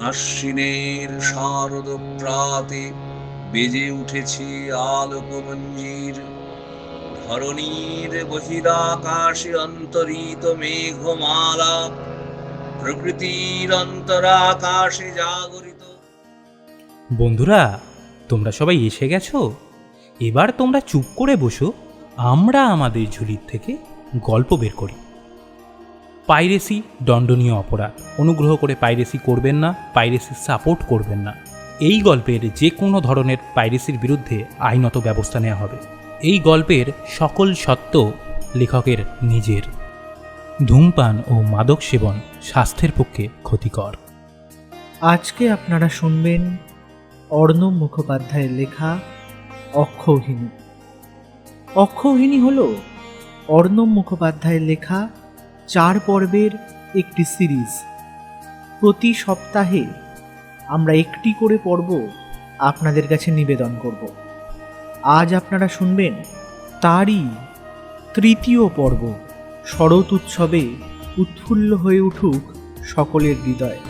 আশ্বিনের শারদ প্রাতে বেজে উঠেছে আলোকমঞ্জির। ধরণীর বহিরাকাশে অন্তরিত মেঘমালা প্রকৃতির অন্তরাকাশে জাগরিত। বন্ধুরা, তোমরা সবাই এসে গেছো? এবার তোমরা চুপ করে বসো, আমরা আমাদের ঝুলির থেকে গল্প বের করি। পাইরেসি দণ্ডনীয় অপরাধ। অনুগ্রহ করে পাইরেসি করবেন না পাইরেসি সাপোর্ট করবেন না। এই গল্পের যে কোনো ধরনের পাইরেসির বিরুদ্ধে আইনত ব্যবস্থা নেওয়া হবে। এই গল্পের সকল সত্য লেখকের নিজের। ধূমপান ও মাদক সেবন স্বাস্থ্যের পক্ষে ক্ষতিকর। আজকে আপনারা শুনবেন অর্ণব মুখোপাধ্যায়ের লেখা অক্ষৌহিনী অক্ষৌহিনী হল অর্ণব মুখোপাধ্যায়ের লেখা চার পর্বের একটি সিরিজ। প্রতি সপ্তাহে আমরা একটি করে পর্ব আপনাদের কাছে নিবেদন করব। আজ আপনারা শুনবেন তারই তৃতীয় পর্ব। শরৎ উৎসবে উৎফুল্ল হয়ে উঠুক সকলের হৃদয়।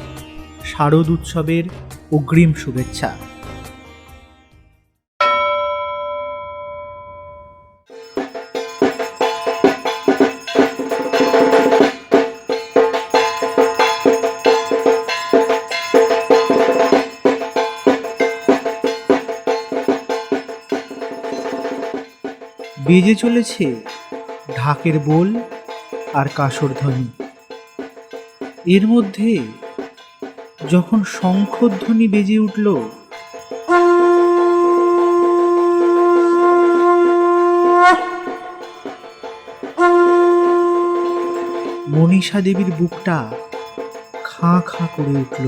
শারদ উৎসবের অগ্রিম শুভেচ্ছা। বেজে চলেছে ঢাকের বোল আর কাসর ধ্বনি। এর মধ্যে যখন শঙ্খধ্বনি বেজে উঠল, মনীষা দেবীর বুকটা খাঁ খাঁ করে উঠল।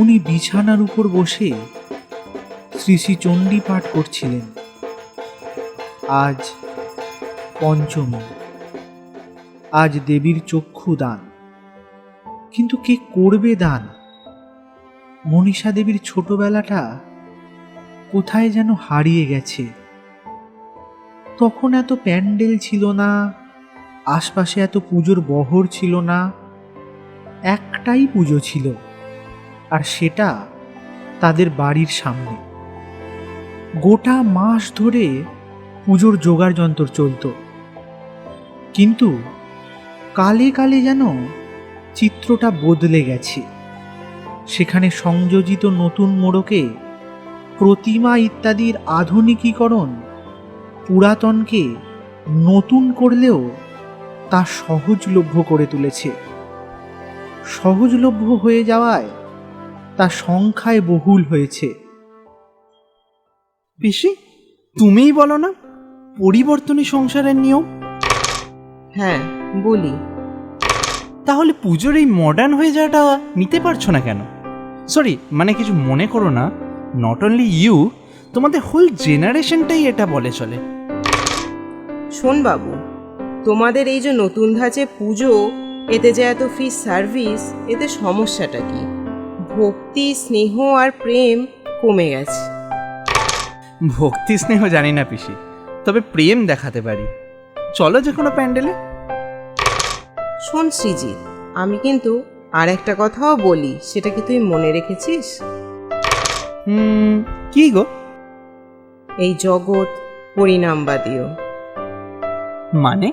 উনি বিছানার উপর বসে শ্রী শ্রী চণ্ডী পাঠ করছিলেন। আজ পঞ্চমী। আজ দেবীর চক্ষু দান। কিন্তু কে করবে দান? মনীষা দেবীর ছোটবেলাটা কোথায় যেন হারিয়ে গেছে। তখন এত প্যান্ডেল ছিল না, আশপাশে এত পুজোর বহর ছিল না, একটাই পুজো ছিল, আর সেটা তাদের বাড়ির সামনে। গোটা মাস ধরে পুজোর জোগাড় যন্ত্র চলত। কিন্তু কালে কালে যেন চিত্রটা বদলে গেছে। সেখানে সংযোজিত নতুন মোড়কে প্রতিমা ইত্যাদির আধুনিকীকরণ পুরাতনকে নতুন করলেও তা সহজলভ্য করে তুলেছে। সহজলভ্য হয়ে যাওয়ায় তা সংখ্যায় বহুল হয়েছে। পিসি, তুমিই বলো না? পরিবর্তনই সংসারের নিয়ম? হ্যাঁ বলি। তাহলে পুজোর এই মডার্ন হয়ে যাওয়াটা নিতে পারছ না কেন? সরি মানে কিছু মনে করো না। নট অনলি ইউ তোমাদের হোল জেনারেশনটাই এটা বলে চলে। শোন বাবু তোমাদের এই যে নতুন ধাঁচে পুজো এতে যে এত ফ্রি সার্ভিস এতে সমস্যাটা কি? ভক্তি স্নেহ আর প্রেম কমে গেছে। ভক্তি স্নেহ জানি না পিসি। তবে প্রেম দেখাতে পারি। চলো যে কোনো প্যান্ডেলে। শোন সৃজিৎ আমি কিন্তু আর একটা কথাও বলি সেটা কি তুই মনে রেখেছিস? হুম কি গো? এই জগৎ পরিণামবাদীয় মানে?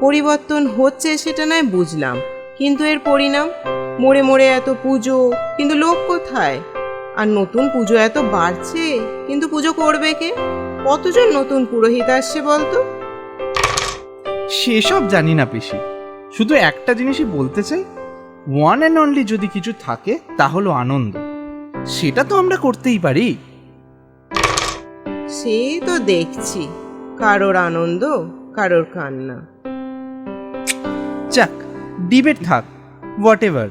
পরিবর্তন হচ্ছে সেটা নয় বুঝলাম। কিন্তু এর পরিণাম? মোড়ে মোড়ে এত পুজো কিন্তু লোক কোথায়? আর নতুন পুজো এত বাড়ছে কিন্তু পুজো করবে কে? কতজন নতুন পুরোহিত আসছে বলতো? সেসব জানি না পিসি। শুধু একটা জিনিসই বলতে চাই। ওয়ান অ্যান্ড অনলি যদি কিছু থাকে তা হলো আনন্দ। সেটা তো আমরা করতেই পারি। সে তো দেখছি। কারোর আনন্দ কারোর কান্না। যাক ডিবেট থাক হোয়াট এভার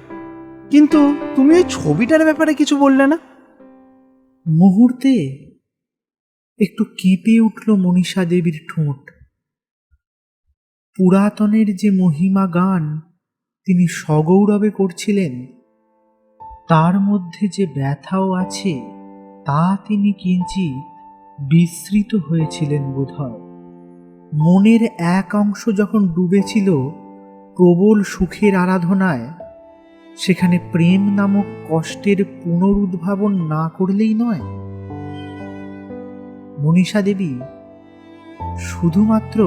কিন্তু তুমি ওই ছবিটার ব্যাপারে কিছু বললে না? মুহূর্তে একটু কেঁপে উঠল মনীষা দেবীর ঠোঁট। পুরাতনের যে মহিমা গান তিনি সগৌরবে করছিলেন, তার মধ্যে যে ব্যথাও আছে, তা তিনি কিঞ্চিত বিস্মৃত হয়েছিলেন বোধহয়। মনের এক অংশ যখন ডুবেছিল প্রবল সুখের আরাধনায়, সেখানে প্রেম নামক কষ্টের পুনরুদ্ভাবন না করলেই নয়। মনীষা দেবী শুধুমাত্র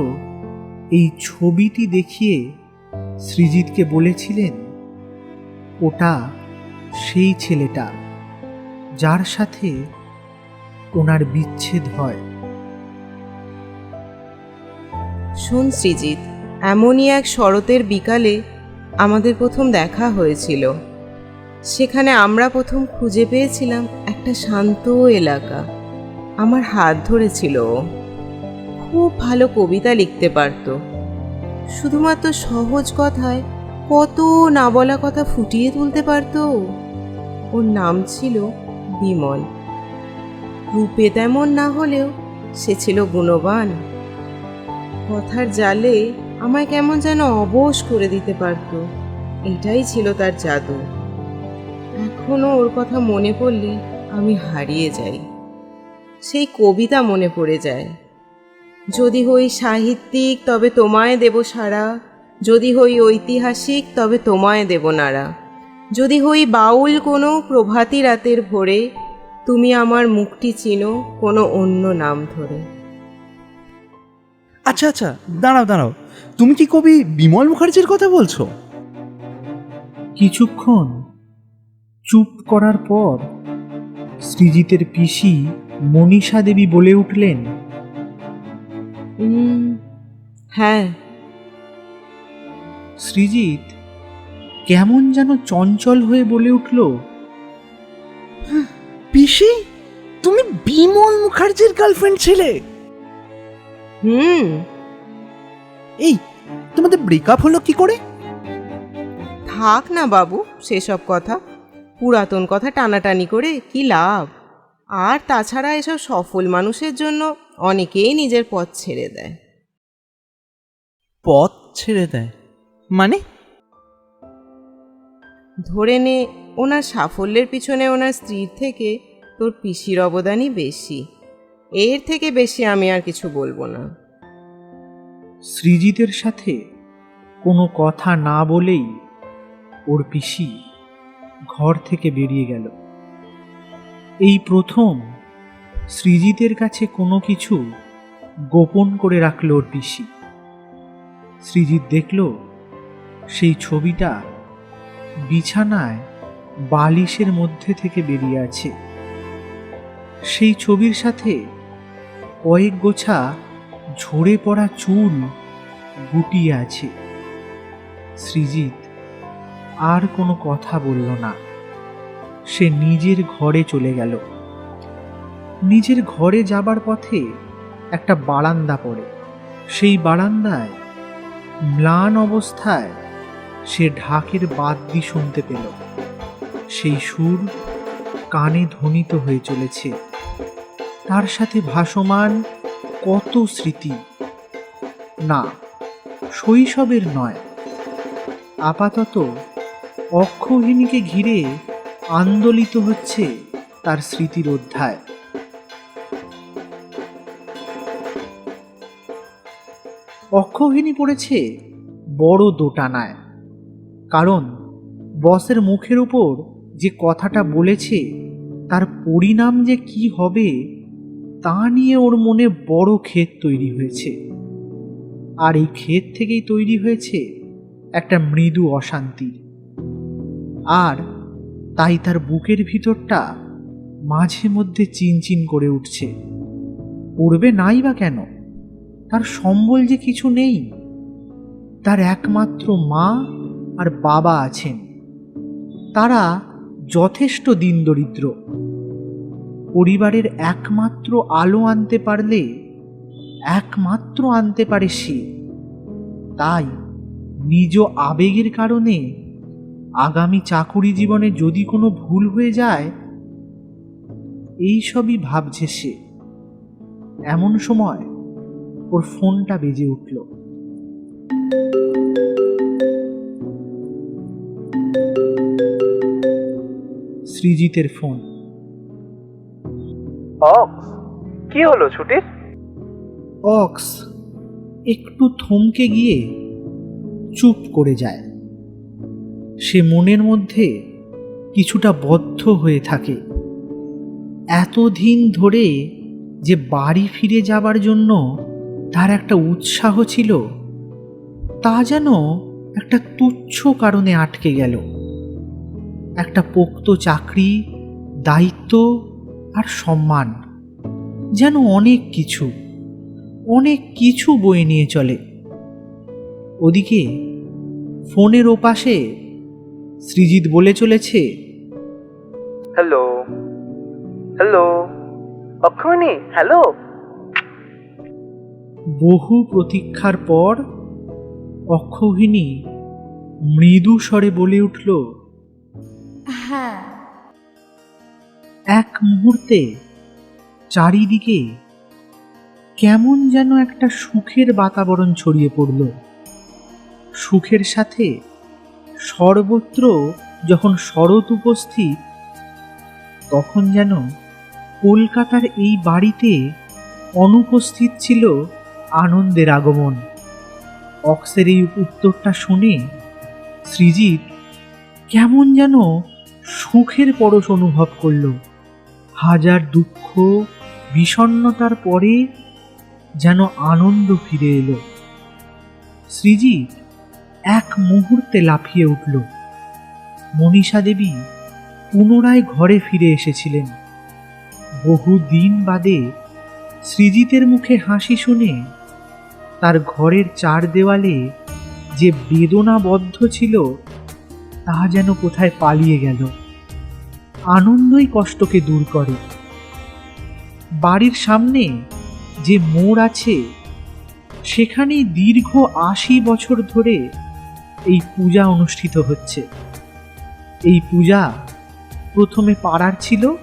এই ছবিটি দেখিয়ে সৃজিতকে বলেছিলেন, ওটা সেই ছেলেটা যার সাথে ওনার বিচ্ছেদ হয়। শুন সৃজিত এমনই এক শরতের বিকালে আমাদের প্রথম দেখা হয়েছিল। সেখানে আমরা প্রথম খুঁজে পেয়েছিলাম একটা শান্ত এলাকা। আমার হাত ধরেছিল। খুব ভালো কবিতা লিখতে পারতো। শুধুমাত্র সহজ কথায় কত না বলা কথা ফুটিয়ে তুলতে পারতো। ওর নাম ছিল বিমল। রূপে তেমন না হলেও সে ছিল গুণবান। কথার জালে আমায় কেমন যেন অবশ করে দিতে পারত। এটাই ছিল তার জাদু। এখনও ওর কথা মনে পড়লে আমি হারিয়ে যাই। সেই কবিতা মনে পড়ে যায়। যদি হই সাহিত্যিক তবে তোমায় দেব সারা যদি হই ঐতিহাসিক তবে তোমায় দেব নাড়া। যদি হই বাউল কোনো প্রভাতী রাতের ভোরে তুমি আমার মুখটি চিনো কোনো অন্য নাম ধরে। আচ্ছা আচ্ছা দাঁড়াও দাঁড়াও। তুমি কি কবি বিমল মুখার্জির কথা বলছো? কিছুক্ষণ চুপ করার পর সৃজিতের পিসি মনীষা দেবী বলে উঠলেন উম, হ্যাঁ। সৃজিত কেমন যেন চঞ্চল হয়ে বলে উঠল পিসি তুমি বিমল মুখার্জির গার্লফ্রেন্ড ছিলে। হুম। এই তোমাদের ব্রেকআপ হলো কি করে? থাক না বাবু সেসব কথা। পুরাতন কথা টানাটানি করে কি লাভ? আর তাছাড়া এসব সফল মানুষের জন্য অনেকেই নিজের পথ ছেড়ে দেয়। পথ ছেড়ে দেয়? মানে? ধরে নে ওনার সাফল্যের পিছনে ওনার স্ত্রীর থেকে তোর পিসির অবদানই বেশি। এর থেকে বেশি আমি আর কিছু বলব না। সৃজিতের সাথে কোনো কথা না বলেই ওর পিসি ঘর থেকে বেরিয়ে গেল। এই প্রথম সৃজিতের কাছে কোনো কিছু গোপন করে রাখল ওর পিসি। সৃজিত দেখল সেই ছবিটা বিছানায় বালিশের মধ্যে থেকে বেরিয়ে আছে। সেই ছবির সাথে কয়েক গোছা ঝরে পড়া চুল গুটিয়ে আছে। সৃজিত আর কোনো কথা বলল না। সে নিজের ঘরে চলে গেল। নিজের ঘরে যাবার পথে একটা বারান্দা পড়ে। সেই বারান্দায় ম্লান অবস্থায় সে ঢাকের বাদ্যি শুনতে পেল। সেই সুর কানে ধ্বনিত হয়ে চলেছে। তার সাথে ভাসমান কত স্মৃতি। না, শৈশবের নয়। আপাতত অক্ষহিনীকে ঘিরে আন্দোলিত হচ্ছে তার স্মৃতির অধ্যায়। অক্ষহিনী পড়েছে বড় দোটানায়, কারণ বসের মুখের উপর যে কথাটা বলেছে, তার পরিণাম যে কি হবে, তা নিয়ে ওর মনে বড় ক্ষেত তৈরি হয়েছে। আর এই ক্ষেত থেকেই তৈরি হয়েছে একটা মৃদু অশান্তি আর তাই তার বুকের ভিতরটা মাঝে মধ্যে চিনচিন করে উঠছে। পড়বে নাই বা কেন? তার সম্বল যে কিছু নেই। তার একমাত্র মা আর বাবা আছেন। তারা যথেষ্ট দিন দরিদ্র পরিবারের একমাত্র আলো আনতে পারলে, একমাত্র আনতে পারে সে। তাই নিজ আবেগের কারণে আগামী চাকুরি জীবনে যদি কোনো ভুল হয়ে যায় এই সবই ভাবছে সে। এমন সময় ওর ফোনটা বেজে উঠল। সৃজিতের ফোন। অক্স কি হলো ছুটির? অক্স একটু থমকে গিয়ে চুপ করে যায়। সে মনের মধ্যে কিছুটা বদ্ধ হয়ে থাকে। এতদিন ধরে যে বাড়ি ফিরে যাবার জন্য তার একটা উৎসাহ ছিল, তা যেন একটা তুচ্ছ কারণে আটকে গেল। একটা পোক্ত চাকরি, দায়িত্ব আর সম্মান যেন অনেক কিছু অনেক কিছু বয়ে নিয়ে চলে। ওদিকে ফোনের ওপাশে সৃজিত বলে চলেছে। হ্যালো হ্যালো অক্ষমণি হ্যালো বহু প্রতীক্ষার পর অক্ষৌহিনী মৃদু স্বরে বলে উঠল হ্যাঁ। এক মুহূর্তে চারিদিকে কেমন যেন একটা সুখের বাতাবরণ ছড়িয়ে পড়ল। সুখের সাথে সর্বত্র যখন শরৎ উপস্থিত, তখন যেন কলকাতার এই বাড়িতে অনুপস্থিত ছিল আনন্দের আগমন। অক্সের এই উত্তরটা শুনে সৃজিত কেমন যেন সুখের পরশ অনুভব করল। হাজার দুঃখ বিষণ্ণতার পরে যেন আনন্দ ফিরে এলো। সৃজিত এক মুহূর্তে লাফিয়ে উঠল। মনীষা দেবী পুনরায় ঘরে ফিরে এসেছিলেন। বহু দিন বাদে সৃজিতের মুখে হাসি শুনে তার ঘরের চার দেওয়ালে যে বেদনাবদ্ধ ছিল, তা যেন কোথায় পালিয়ে গেল। আনন্দই কষ্টকে দূর করে। বাড়ির সামনে যে মোড় আছে, সেখানেই দীর্ঘ আশি বছর ধরে এই পূজা অনুষ্ঠিত হচ্ছে। এই পূজা প্রথমে পাড়ার ছিল,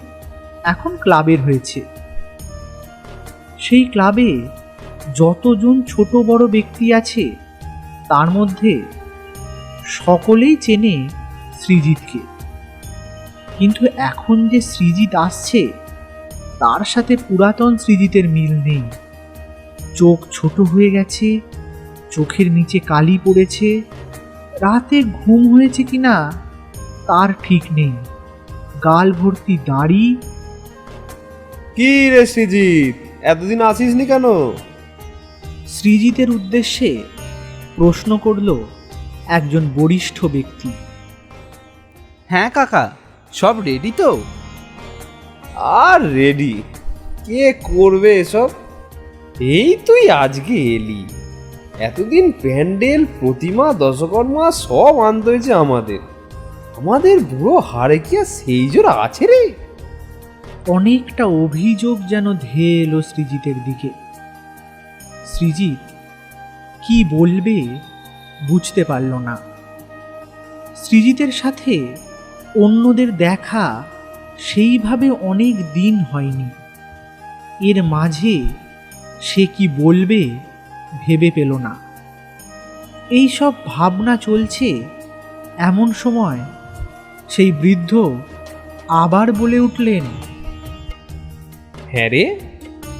এখন ক্লাবের হয়েছে। সেই ক্লাবে যতজন ছোট বড় ব্যক্তি আছে, তার মধ্যে সকলেই চেনে সৃজিতকে কিন্তু এখন যে সৃজিত আসছে, তার সাথে পুরাতন সৃজিতের মিল নেই। চোখ ছোট হয়ে গেছে, চোখের নিচে কালি পড়েছে রাতে ঘুম হয়েছে কিনা তার ঠিক নেই। গাল ভর্তি দাড়ি। কি রে শ্রীজিৎ এতদিন আসিসনি কেন? সৃজিতের উদ্দেশ্যে প্রশ্ন করল একজন বরিষ্ঠ ব্যক্তি। হ্যাঁ কাকা সব রেডি তো? আর রেডি কে করবে এসব? এই তুই আজকে এলি। এতদিন প্যান্ডেল, প্রতিমা, দশকর্মা সব আনতে হয়েছে আমাদের। আমাদের বুড়ো হাড়ে কি আর সেই জোর আছে রে? অনেকটা অভিযোগ যেন ধেয়ে এলো সৃজিতের দিকে। সৃজিত কি বলবে বুঝতে পারল না। সৃজিতের সাথে অন্যদের দেখা সেইভাবে অনেক দিন হয়নি। এর মাঝে সে কি বলবে ভেবে পেল না। এই সব ভাবনা চলছে এমন সময় সেই বৃদ্ধ আবার বলে উঠলেন হ্যাঁ রে,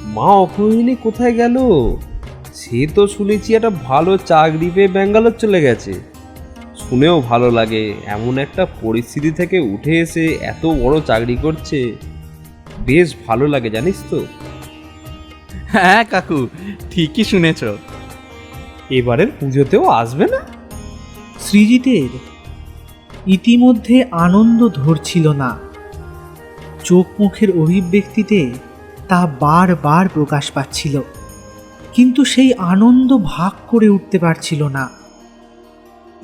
মা অক্ষয়িনী কোথায় গেল? সে তো শুনেছি একটা ভালো চাকরি পেয়ে ব্যাঙ্গালোর চলে গেছে। শুনেও ভালো লাগে, এমন একটা পরিস্থিতি থেকে উঠে এসে এত বড় চাকরি করছে। বেশ ভালো লাগে জানিস তো? হ্যাঁ কাকু ঠিকই শুনেছ। এবারের পুজোতেও আসবে না? সৃজিতের ইতিমধ্যে আনন্দ ধরছিল না। চোখ মুখের অভিব্যক্তিতে তা বারবার প্রকাশ পাচ্ছিল কিন্তু সেই আনন্দ ভাগ করে উঠতে পারছিল না।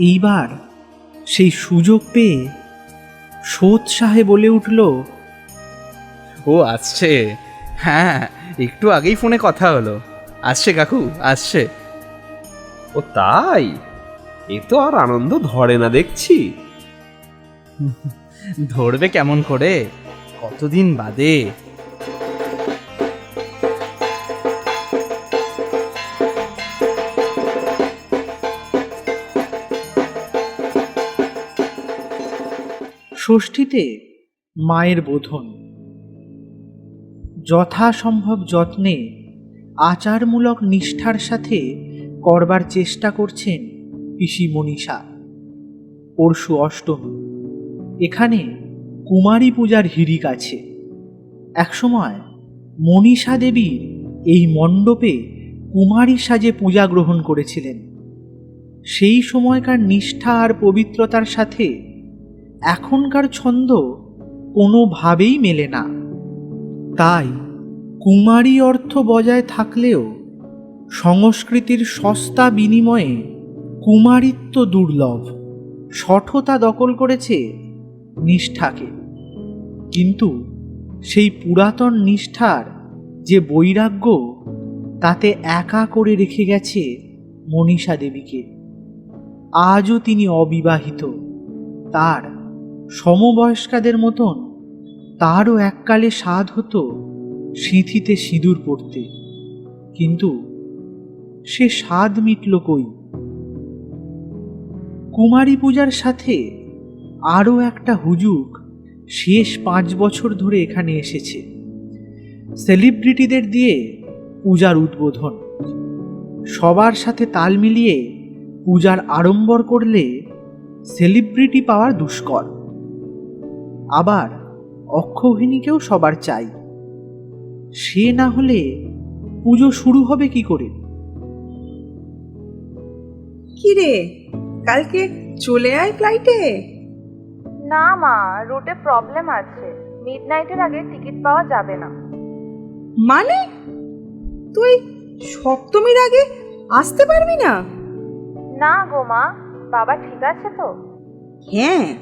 এইবার সেই সুযোগ পেয়ে সোৎসাহে বলে উঠল ও আসছে। হ্যাঁ একটু আগেই ফোনে কথা হলো। আসছে কাকু আসছে। ও তাই? এ তো আর আনন্দ ধরে না দেখছি। ধরবে কেমন করে? কতদিন বাদে? ষষ্ঠীতে মায়ের বোধন। যথাসম্ভব যত্নে আচারমূলক নিষ্ঠার সাথে করবার চেষ্টা করছেন পিসি মনীষা। পরশু অষ্টমী। এখানে কুমারী পূজার হিরিক আছে। একসময় মনীষা দেবী এই মণ্ডপে কুমারী সাজে পূজা গ্রহণ করেছিলেন। সেই সময়কার নিষ্ঠা আর পবিত্রতার সাথে এখনকার ছন্দ কোনোভাবেই মেলে না। তাই কুমারী অর্থ বজায় থাকলেও সংস্কৃতির সস্তা বিনিময়ে কুমারিত্ব দুর্লভ সঠতা দখল করেছে নিষ্ঠাকে। কিন্তু সেই পুরাতন নিষ্ঠার যে বৈরাগ্য, তাতে একা করে রেখে গেছে মনীষা দেবীকে। আজও তিনি অবিবাহিত, তার সমবয়স্কাদের মতন তারও এককালে স্বাদ হতো সিঁথিতে সিঁদুর পড়তে। কিন্তু সে স্বাদ মিটল কই? কুমারী পূজার সাথে আরও একটা হুজুক শেষ পাঁচ বছর ধরে এখানে এসেছে। সেলিব্রিটিদের দিয়ে পূজার উদ্বোধন। সবার সাথে তাল মিলিয়ে পূজার আড়ম্বর করলে সেলিব্রিটি পাওয়ার দুষ্কর। আবার অক্ষৌহিনীকেও সবার চাই। সে না হলে পুজো শুরু হবে কি করে? কি রে কালকে চলে আয় ফ্লাইটে না মা রুটে প্রবলেম আছে। মিড নাইটের আগে টিকিট পাওয়া যাবে না। মানে? তুই সপ্তমীর আগে আসতে পারবি না? না গো মা বাবা ঠিক আছে তো। হ্যাঁ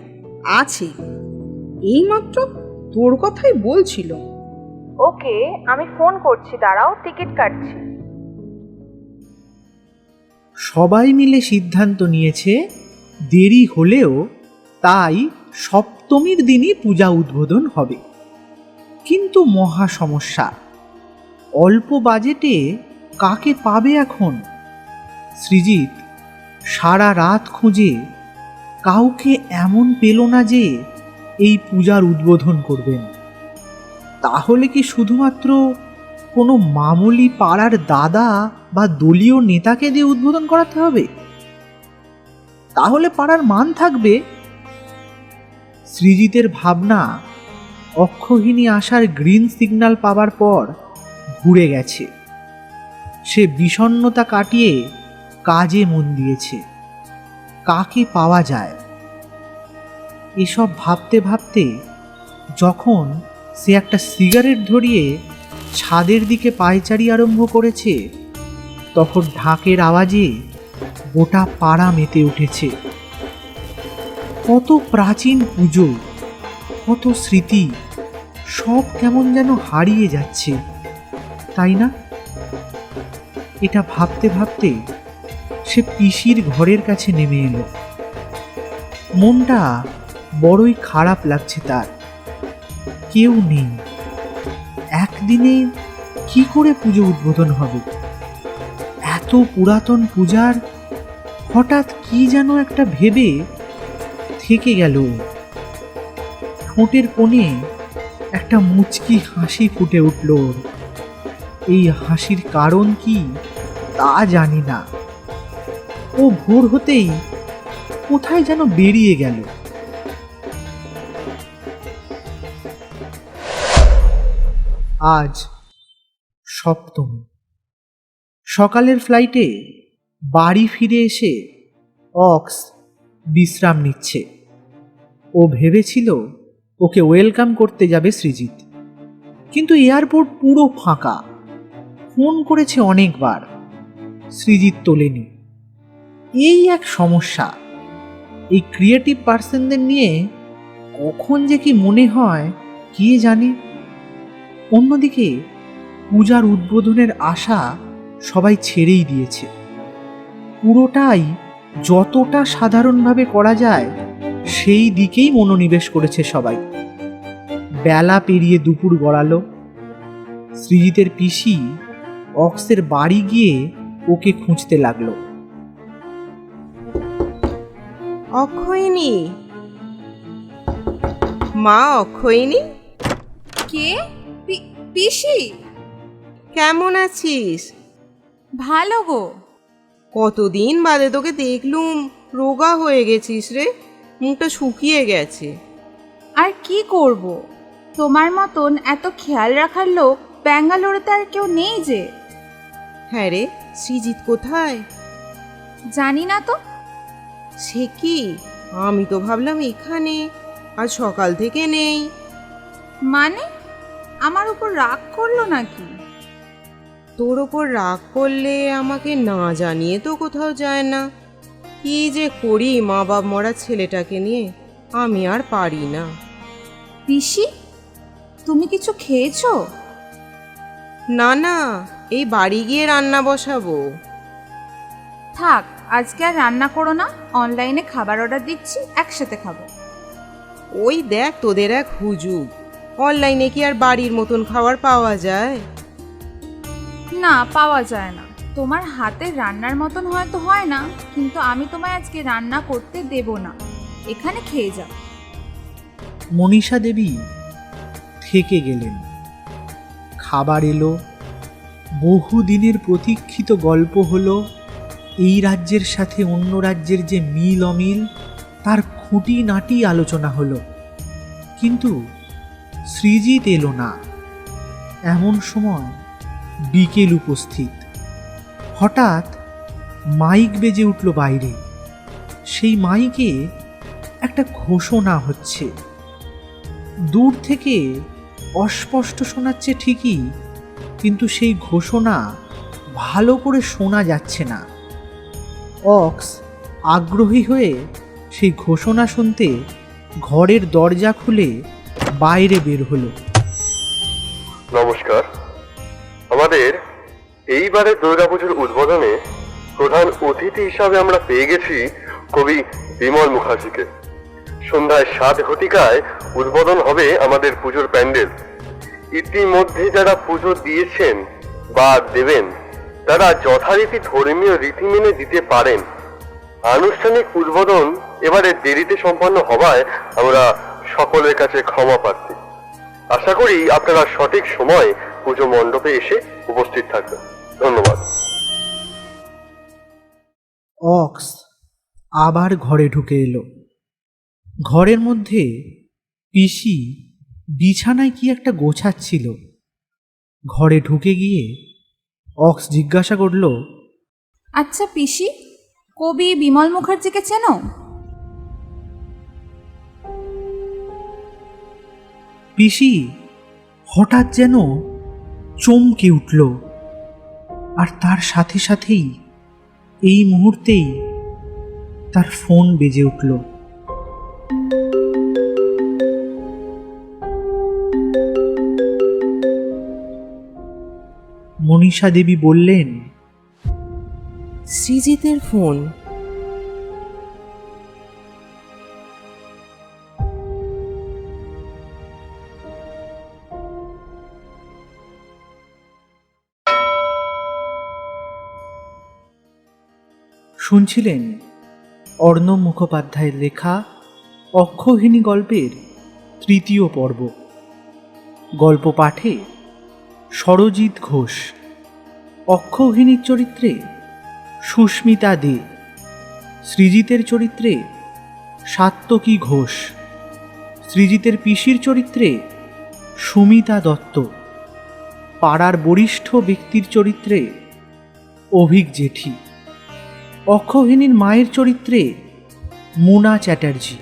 আছে। এইমাত্র তোর কথাই বলছিল। ওকে আমি ফোন করছি দাঁড়াও টিকিট কাটছি। সবাই মিলে সিদ্ধান্ত নিয়েছে দেরি হলেও তাই সপ্তমীর দিনই পূজা উদ্বোধন হবে। কিন্তু মহা সমস্যা অল্প বাজেটে কাকে পাবে এখন? সৃজিত সারা রাত খুঁজে কাউকে এমন পেল না যে এই পূজার উদ্বোধন করবেন। তাহলে কি শুধুমাত্র কোনো মামুলি পাড়ার দাদা বা দলীয় নেতাকে দিয়ে উদ্বোধন করাতে হবে? তাহলে পাড়ার মান থাকবে। সৃজিতের ভাবনা অক্ষহীনী আসার গ্রিন সিগন্যাল পাওয়ার পর ঘুরে গেছে। সে বিষণ্ণতা কাটিয়ে কাজে মন দিয়েছে। কাকে পাওয়া যায়? এসব ভাবতে ভাবতে যখন সে একটা সিগারেট ধরিয়ে ছাদের দিকে পায়চারি আরম্ভ করেছে, তখন ঢাকের আওয়াজে গোটা পাড়া মেতে উঠেছে। কত প্রাচীন পুজো, কত স্মৃতি, সব কেমন যেন হারিয়ে যাচ্ছে, তাই না? এটা ভাবতে ভাবতে সে পিসির ঘরের কাছে নেমে এলো। মনটা বড়ই খারাপ লাগছে তার। কেউ নেই। একদিনে কি করে পুজো উদ্বোধন হবে? এত পুরাতন পূজার হঠাৎ কি যেন একটা ভেবে থেকে গেল। ঠোঁটের কোণে একটা মুচকি হাসি ফুটে উঠল। এই হাসির কারণ কি তা জানি না। ও ভোর হতেই কোথায় যেন বেরিয়ে গেল। আজ সপ্তম। সকালের ফ্লাইটে বাড়ি ফিরে এসে অক্স বিশ্রাম নিচ্ছে। ও ভেবেছিল ওকে ওয়েলকাম করতে যাবে সৃজিত। কিন্তু এয়ারপোর্ট পুরো ফাঁকা। ফোন করেছে অনেকবার। সৃজিত তোলেনি। এই এক সমস্যা। এই ক্রিয়েটিভ পার্সনদের নিয়ে কখন যে কি মনে হয়, কে জানে? অন্যদিকে পূজার উদ্বোধনের আশা সবাই ছেড়েই দিয়েছে। পুরোটাই যতটা সাধারণভাবে করা যায়, সেই দিকেই মনোনিবেশ করেছে সবাই। বেলা পেরিয়ে দুপুর গড়ালো। সৃজিতের পিসি অক্সের বাড়ি গিয়ে ওকে খুঁজতে লাগল। অক্ষয়িনী। মা, অক্ষয়িনী। কে? পিসি? কেমন আছিস? ভালো গো। কতদিন বাদে তোকে দেখলুম রোগা হয়ে গেছিস রে মুখটা শুকিয়ে গেছে। আর কি করব? তোমার মতন এত খেয়াল রাখার লোক ব্যাঙ্গালোরে তো আর কেউ নেই যে। হ্যাঁ রে সৃজিত কোথায়? জানি না তো। সে কি? আমি তো ভাবলাম এখানে আর সকাল থেকে নেই। মানে? আমার উপর রাগ করল নাকি? তোর ওপর রাগ করলে আমাকে না জানিয়ে তো কোথাও যায় না। কি যে করি মা বাপ মরা ছেলেটাকে নিয়ে আমি আর পারি না। পিসি তুমি কিছু খেয়েছো? না না এই বাড়ি গিয়ে রান্না বসাবো। থাক আজকে আর রান্না করো না অনলাইনে খাবার অর্ডার দিচ্ছি একসাথে খাব। ওই দেখ তোদের এক হুজুগ। অনলাইনে কি আর বাড়ির মতন খাবার পাওয়া যায়? না পাওয়া যায় না। তোমার হাতে রান্নার মতন হয়তো হয় না কিন্তু আমি তোমায় আজকে রান্না করতে দেব না। এখানে খেয়ে যাও। মনীষা দেবী থেকে গেলেন। খাবার এলো। বহুদিনের প্রতীক্ষিত গল্প হলো এই রাজ্যের সাথে অন্য রাজ্যের যে মিল অমিল তার খুঁটি নাটি আলোচনা হলো। কিন্তু সৃজিত এলো না। এমন সময় বিকেল উপস্থিত। হঠাৎ মাইক বেজে উঠল বাইরে। সেই মাইকে একটা ঘোষণা হচ্ছে। দূর থেকে অস্পষ্ট শোনাচ্ছে ঠিকই, কিন্তু সেই ঘোষণা ভালো করে শোনা যাচ্ছে না। অক্স আগ্রহী হয়ে সেই ঘোষণা শুনতে ঘরের দরজা খুলে বাইরে বের হলো। নমস্কার। আমাদের এইবারের দুর্গাপুজোর উদ্বোধনে প্রধান অতিথি হিসাবে আমরা পেয়ে গেছি কবি বিমল মুখার্জিকে। সন্ধ্যায় সাত ঘটিকায় উদ্বোধন হবে আমাদের পুজোর প্যান্ডেল। ইতিমধ্যে যারা পুজো দিয়েছেন বা দেবেন, তারা যথারীতি ধর্মীয় রীতি মেনে দিতে পারেন। আনুষ্ঠানিক উদ্বোধন এবারে দেরিতে সম্পন্ন হওয়ায় আমরা সকলের কাছে ক্ষমা প্রার্থী। আশা করি আপনারা সঠিক সময় পুজো মণ্ডপে এসে উপস্থিত থাকবেন। ধন্যবাদ। অক্স আবার ঘরে ঢুকে এলো। ঘরের মধ্যে পিসি বিছানায় কি একটা গোছাচ্ছিল। ঘরে ঢুকে গিয়ে অক্স জিজ্ঞাসা করল আচ্ছা পিসি কবি বিমল মুখার্জিকে চেনো? পিসি, হঠাৎ যেন চমকে উঠল। আর তার সাথে সাথেই এই মুহূর্তেই তার ফোন বেজে উঠল। মনীষা দেবী বললেন, সৃজিতের ফোন। শুনছিলেন অর্ণব মুখোপাধ্যায়ের লেখা অক্ষহিনী গল্পের তৃতীয় পর্ব। গল্প পাঠে সরজিৎ ঘোষ। অক্ষৌহিনীর চরিত্রে সুস্মিতা দে। সৃজিতের চরিত্রে সাত্তকী ঘোষ। সৃজিতের পিসির চরিত্রে সুমিতা দত্ত। পাড়ার বরিষ্ঠ ব্যক্তির চরিত্রে অভিক জেঠি। অক্ষহিনীর মায়ের চরিত্রে মুনা চ্যাটার্জি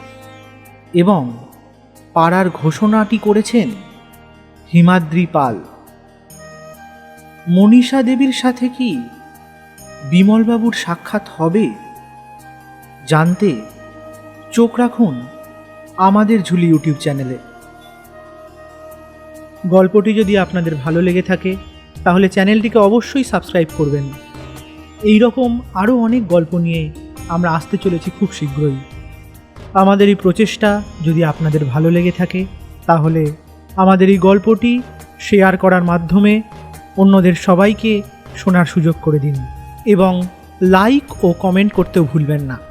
এবং পাড়ার ঘোষণাটি করেছেন হিমাদ্রি পাল। মনীষা দেবীর সাথে কি বিমলবাবুর সাক্ষাৎ হবে জানতে চোখ রাখুন আমাদের ঝুলি ইউটিউব চ্যানেলে। গল্পটি যদি আপনাদের ভালো লেগে থাকে, তাহলে চ্যানেলটিকে অবশ্যই সাবস্ক্রাইব করবেন। এই রকম আরও অনেক গল্প নিয়ে আমরা আসতে চলেছি খুব শীঘ্রই। আমাদের এই প্রচেষ্টা যদি আপনাদের ভালো লেগে থাকে, তাহলে আমাদের এই গল্পটি শেয়ার করার মাধ্যমে অন্যদের সবাইকে শোনার সুযোগ করে দিন এবং লাইক ও কমেন্ট করতেও ভুলবেন না।